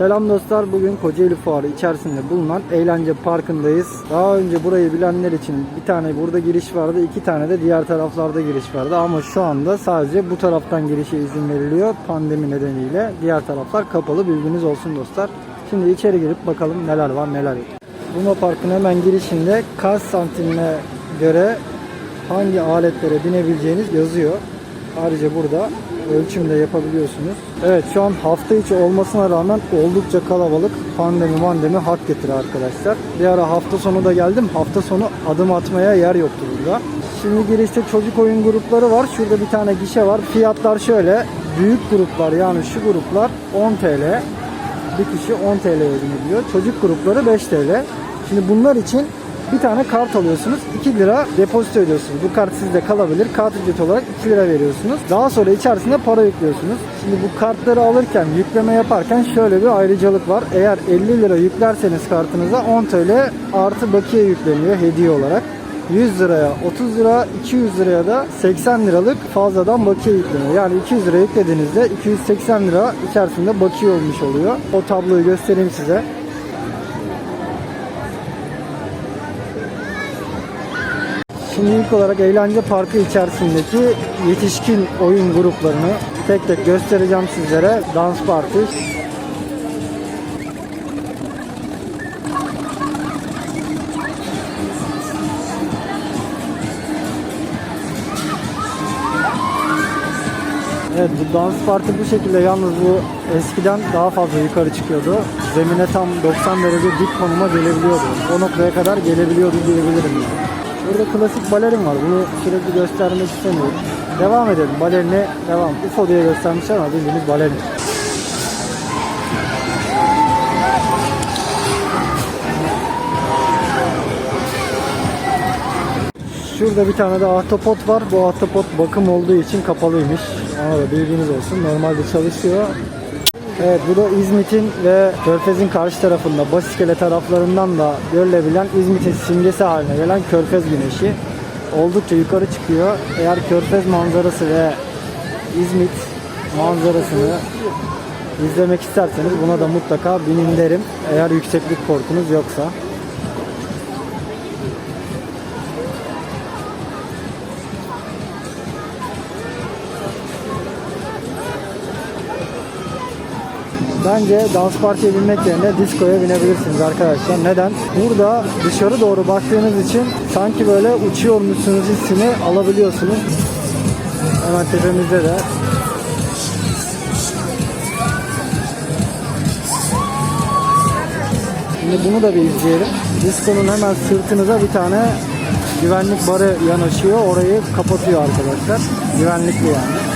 Selam dostlar. Bugün Kocaeli Fuarı içerisinde bulunan eğlence parkındayız. Daha önce burayı bilenler için bir tane burada giriş vardı, iki tane de diğer taraflarda giriş vardı. Ama şu anda sadece bu taraftan girişe izin veriliyor pandemi nedeniyle. Diğer taraflar kapalı. Bilginiz olsun dostlar. Şimdi içeri girip bakalım neler var neler yok. Luna Park'ın hemen girişinde kaç santimine göre hangi aletlere binebileceğiniz yazıyor. Ayrıca burada ölçüm de yapabiliyorsunuz. Evet şu an hafta içi olmasına rağmen oldukça kalabalık. Pandemi mandemi hak getire arkadaşlar. Bir ara hafta sonu da geldim. Hafta sonu adım atmaya yer yoktu burada. Şimdi girişte çocuk oyun grupları var. Şurada bir tane gişe var. Fiyatlar şöyle. Büyük gruplar yani şu gruplar 10 TL. Bir kişi 10 TL'ye binebiliyor. Çocuk grupları 5 TL. Şimdi bunlar için bir tane kart alıyorsunuz. 2 lira depozito ödüyorsunuz. Bu kart sizde kalabilir. Kart ücreti olarak 2 lira veriyorsunuz. Daha sonra içerisine para yüklüyorsunuz. Şimdi bu kartları alırken, yükleme yaparken şöyle bir ayrıcalık var. Eğer 50 lira yüklerseniz kartınıza 10 TL artı bakiye yükleniyor hediye olarak. 100 liraya 30 lira, 200 liraya da 80 liralık fazladan bakiye yükleniyor. Yani 200 lira yüklediğinizde 280 lira içerisinde bakiye olmuş oluyor. O tabloyu göstereyim size. Şimdi ilk olarak eğlence parkı içerisindeki yetişkin oyun gruplarını tek tek göstereceğim sizlere. Dans parti. Evet bu dans parti bu şekilde yalnız bu eskiden daha fazla yukarı çıkıyordu. Zemine tam 90 derece dik konuma gelebiliyordu. O noktaya kadar gelebiliyordu diyebilirim. Yani. Burada klasik balerin var. Bunu sürekli göstermek istemiyorum. Devam edelim. Balerine devam. UFO diye göstermişler ama bildiğimiz balerin. Şurada bir tane de ahtapot var. Bu ahtapot bakım olduğu için kapalıymış. Ona da bilginiz olsun. Normalde çalışıyor. Evet bu da İzmit'in ve Körfez'in karşı tarafında Basiskele taraflarından da görülebilen İzmit'in simgesi haline gelen Körfez güneşi. Oldukça yukarı çıkıyor. Eğer Körfez manzarası ve İzmit manzarasını izlemek isterseniz buna da mutlaka binin derim. Eğer yükseklik korkunuz yoksa. Bence dans partiye binmek yerine diskoya binebilirsiniz arkadaşlar. Neden? Burada dışarı doğru baktığınız için sanki böyle uçuyormuşsunuz hissini alabiliyorsunuz. Hemen tepemizde de Şimdi bunu da bir izleyelim. Diskonun hemen sırtınıza bir tane güvenlik barı yanaşıyor. Orayı kapatıyor arkadaşlar. Güvenlikli yani.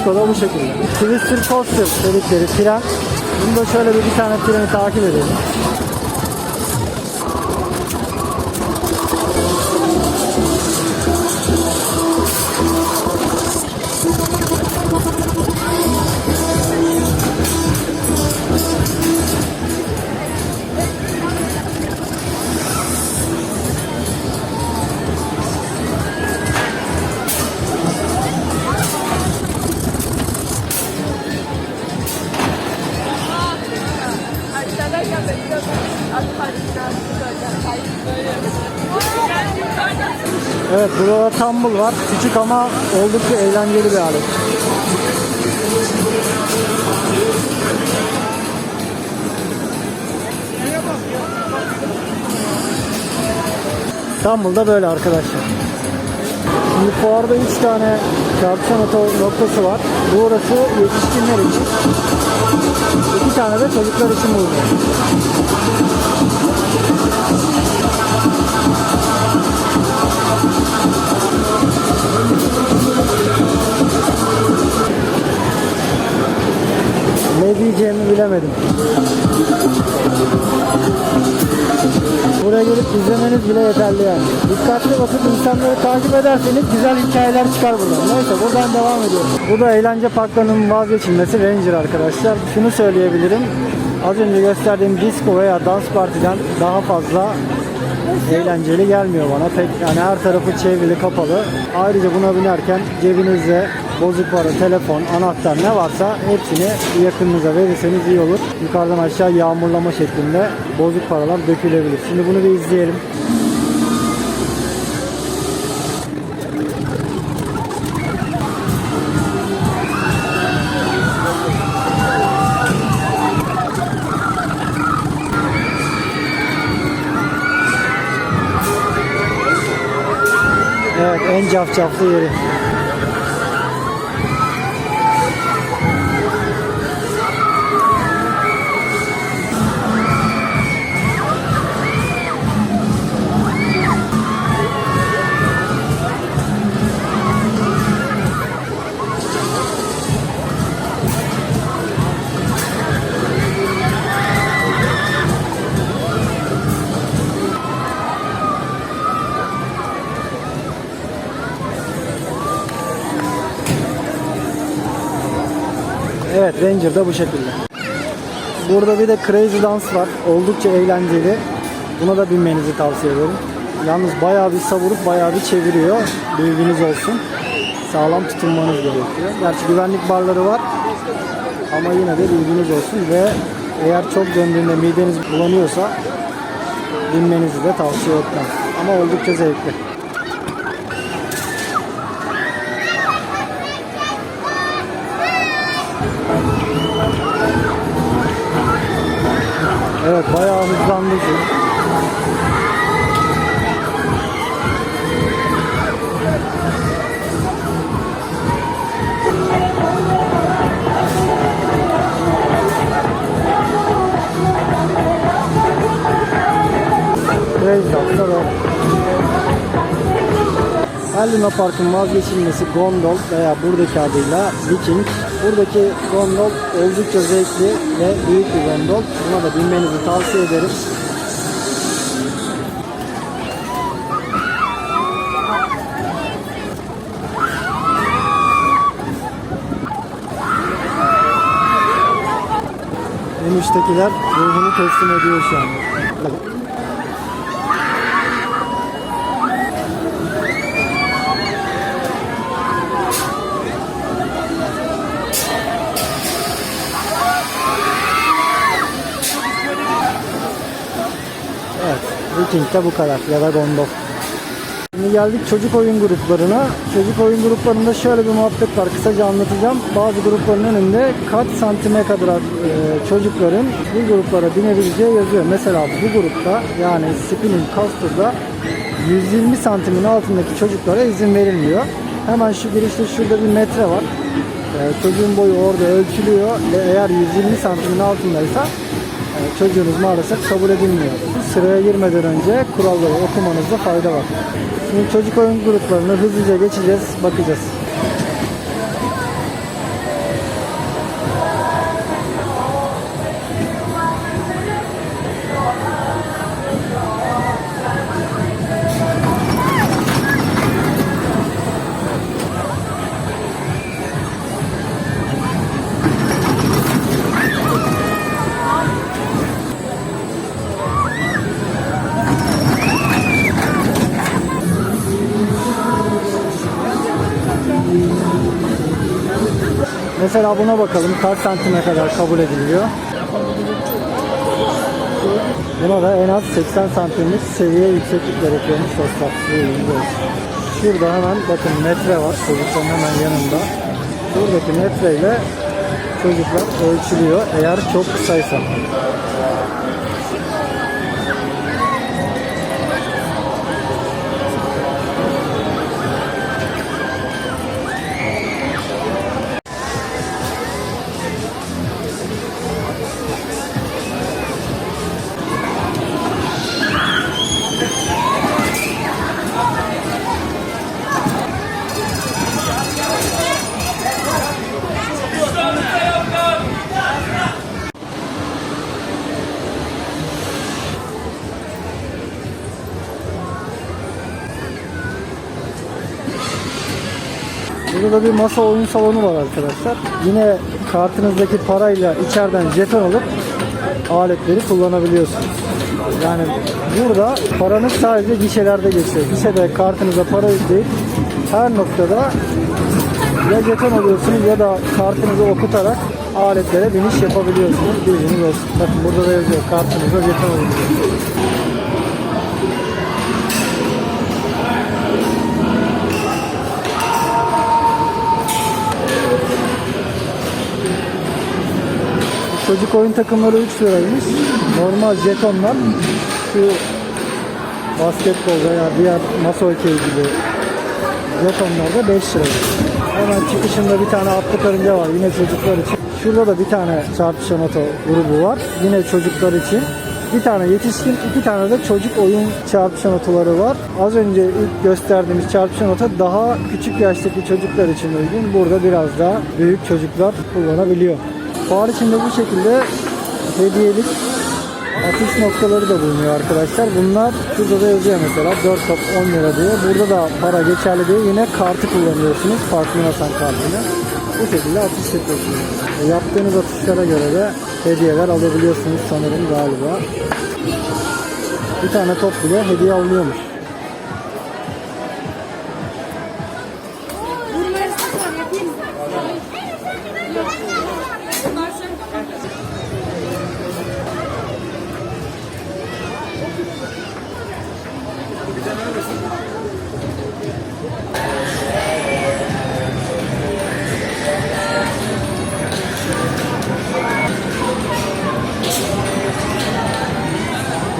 Diskoda bu şekilde. Twister Coaster dedikleri tren. Bunu da şöyle bir, bir tane treni takip edelim. Evet burada tumble var. Küçük ama oldukça eğlenceli bir alet. Tumble da böyle arkadaşlar. Şimdi fuarda 3 tane çarpışan oto noktası var. Burası yetişkinler için. 2 tane de çocuklar için bulunuyor. Diyeceğimi bilemedim. Buraya gelip izlemeniz bile yeterli yani. Dikkatli bakıp insanları takip ederseniz güzel hikayeler çıkar buradan. Neyse buradan devam ediyoruz. Bu da eğlence parklarının vazgeçilmesi Ranger arkadaşlar. Şunu söyleyebilirim. Az önce gösterdiğim disco veya dans partiden daha fazla eğlenceli gelmiyor bana. Pek yani her tarafı çevrili kapalı. Ayrıca buna binerken cebinizde bozuk para, telefon, anahtar ne varsa hepsini yakınınıza verirseniz iyi olur. Yukarıdan aşağı yağmurlama şeklinde bozuk paralar dökülebilir. Şimdi bunu bir izleyelim. Evet en cafcaflı yeri. Evet Ranger da bu şekilde. Burada bir de Crazy Dance var. Oldukça eğlenceli. Buna da binmenizi tavsiye ederim. Yalnız bayağı bir savurup bayağı bir çeviriyor. Bilginiz olsun. Sağlam tutunmanız gerekiyor. Gerçi güvenlik barları var. Ama yine de bilginiz olsun ve eğer çok döndüğünde mideniz bulanıyorsa binmenizi de tavsiye etmem. Ama oldukça zevkli. Evet bayağı hızlandı. Crazy Park'ın vazgeçilmesi gondol veya buradaki adıyla Viking. Buradaki gondol oldukça zevkli ve büyük bir gondol. Buna da binmenizi tavsiye ederim. En üsttekiler ruhunu teslim ediyor şu an. Evet, Viking de bu kadar ya da Gondol. Şimdi geldik çocuk oyun gruplarına. Çocuk oyun gruplarında şöyle bir muhabbet var. Kısaca anlatacağım. Bazı grupların önünde kaç santime kadar e, çocukların bu gruplara binebileceği yazıyor. Mesela bu grupta yani Spinning Coaster'da 120 santimin altındaki çocuklara izin verilmiyor. Hemen şu girişte şurada bir metre var. E, çocuğun boyu orada ölçülüyor ve eğer 120 santimin altındaysa çocuğunuz maalesef kabul edilmiyor. Sıraya girmeden önce kuralları okumanızda fayda var. Şimdi çocuk oyun gruplarını hızlıca geçeceğiz, bakacağız. Mesela buna bakalım kaç santime kadar kabul ediliyor. Buna da en az 80 santimlik seviye yükseklik gerekiyormuş dostlar. Şurada hemen bakın metre var çocukların hemen yanında. Buradaki metreyle çocuklar ölçülüyor eğer çok kısaysa. Burada da bir masa oyun salonu var arkadaşlar. Yine kartınızdaki parayla içeriden jeton alıp aletleri kullanabiliyorsunuz. Yani burada paranız sadece gişelerde geçiyor. Gişede kartınıza para yükleyip her noktada ya jeton alıyorsunuz ya da kartınızı okutarak aletlere biniş yapabiliyorsunuz. Bilginiz olsun. Bakın burada da yazıyor kartınıza jeton alın. Çocuk oyun takımları 3 liraymış. Normal jetonlar şu basketbol veya diğer masa okey gibi jetonlar da 5 lira. Hemen çıkışında bir tane atlı karınca var yine çocuklar için. Şurada da bir tane çarpışan oto grubu var. Yine çocuklar için. Bir tane yetişkin, iki tane de çocuk oyun çarpışan otoları var. Az önce ilk gösterdiğimiz çarpışan oto daha küçük yaştaki çocuklar için uygun. Burada biraz daha büyük çocuklar kullanabiliyor. Fuar içinde bu şekilde hediyelik atış noktaları da bulunuyor arkadaşlar. Bunlar şurada da yazıyor mesela 4 top 10 lira diye. Burada da para geçerli diye yine kartı kullanıyorsunuz. Farklı Hasan kartını. Bu şekilde atış yapıyorsunuz. E, Yaptığınız atışlara göre de hediyeler alabiliyorsunuz sanırım galiba. Bir tane top bile hediye alınıyormuş.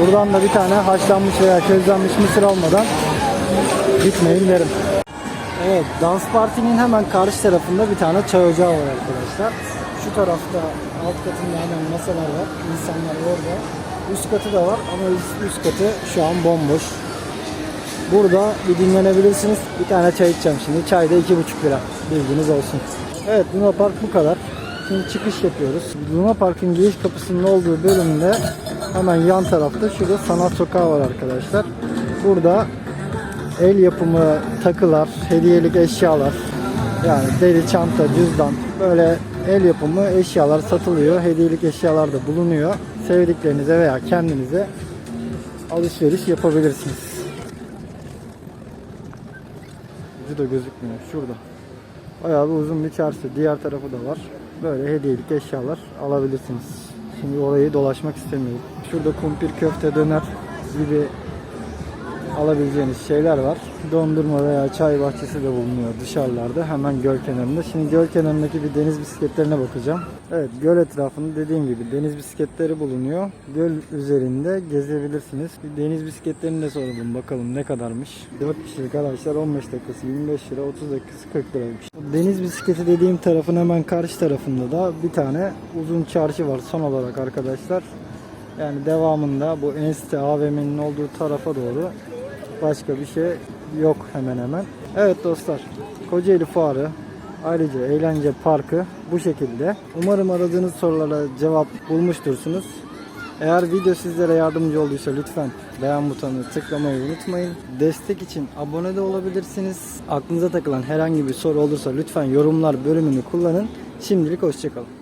Buradan da bir tane haşlanmış veya közlenmiş mısır almadan gitmeyin derim. Evet, dans partinin hemen karşı tarafında bir tane çay ocağı var arkadaşlar. Şu tarafta alt katında hemen masalar var. İnsanlar orada. Üst katı da var ama üst, üst katı şu an bomboş. Burada bir dinlenebilirsiniz. Bir tane çay içeceğim şimdi. Çay da 2,5 lira. Bilginiz olsun. Evet, Luna Park bu kadar. Şimdi çıkış yapıyoruz. Luna Park'ın giriş kapısının olduğu bölümde hemen yan tarafta şurada sanat sokağı var arkadaşlar. Burada el yapımı takılar, hediyelik eşyalar, yani deri çanta, cüzdan böyle el yapımı eşyalar satılıyor. Hediyelik eşyalar da bulunuyor. Sevdiklerinize veya kendinize alışveriş yapabilirsiniz. Ucu da gözükmüyor. Şurada. Bayağı bir uzun bir çarşı. Diğer tarafı da var. Böyle hediyelik eşyalar alabilirsiniz. Şimdi orayı dolaşmak istemiyorum. Şurada kumpir, köfte, döner gibi alabileceğiniz şeyler var. Dondurma veya çay bahçesi de bulunuyor dışarılarda hemen göl kenarında. Şimdi göl kenarındaki bir deniz bisikletlerine bakacağım. Evet göl etrafında dediğim gibi deniz bisikletleri bulunuyor. Göl üzerinde gezebilirsiniz. Bir deniz bisikletlerini de soralım bakalım ne kadarmış. 4 kişilik araçlar 15 dakikası 25 lira 30 dakikası 40 liraymış. Deniz bisikleti dediğim tarafın hemen karşı tarafında da bir tane uzun çarşı var son olarak arkadaşlar. Yani devamında bu Enste AVM'nin olduğu tarafa doğru başka bir şey yok hemen hemen. Evet dostlar Kocaeli Fuarı ayrıca eğlence parkı bu şekilde. Umarım aradığınız sorulara cevap bulmuştursunuz. Eğer video sizlere yardımcı olduysa lütfen beğen butonunu tıklamayı unutmayın. Destek için abone de olabilirsiniz. Aklınıza takılan herhangi bir soru olursa lütfen yorumlar bölümünü kullanın. Şimdilik hoşçakalın.